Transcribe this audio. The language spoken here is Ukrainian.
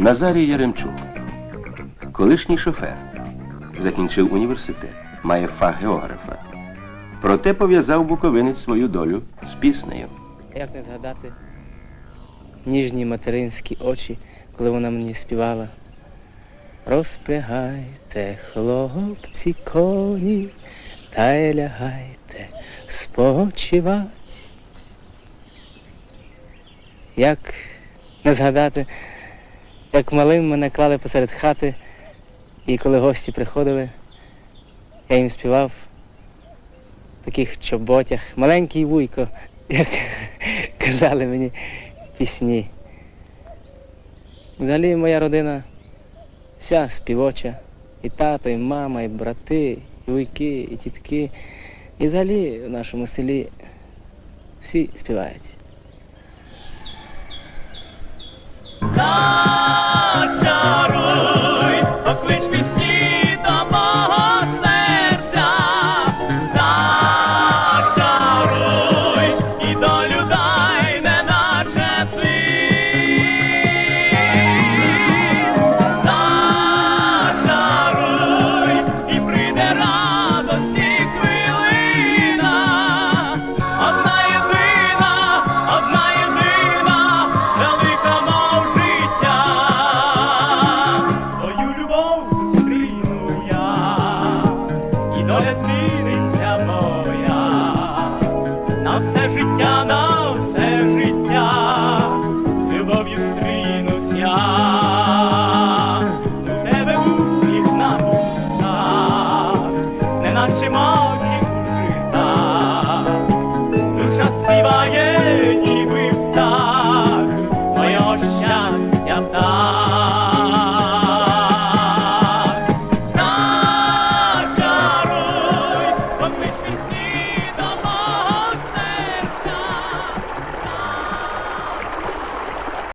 Назарій Яремчук, колишній шофер, закінчив університет, має фах географа. Проте пов'язав буковинець свою долю з піснею. Як не згадати ніжні материнські очі, коли вона мені співала. Розпрягайте, хлопці, коні, та й лягайте спочивать. Як не згадати, як малим мене клали посеред хати, і коли гості приходили, я їм співав в таких чоботях, маленький вуйко, як казали мені пісні. Взагалі моя родина вся співоча. І тато, і мама, і брати, і вуйки, і тітки. І взагалі в нашому селі всі співають. все життя, на все життя, з любов'ю стрінусь я, в тебе був сміх на пустах, неначе макі жита, душа співає, ніби птах, моє щастя.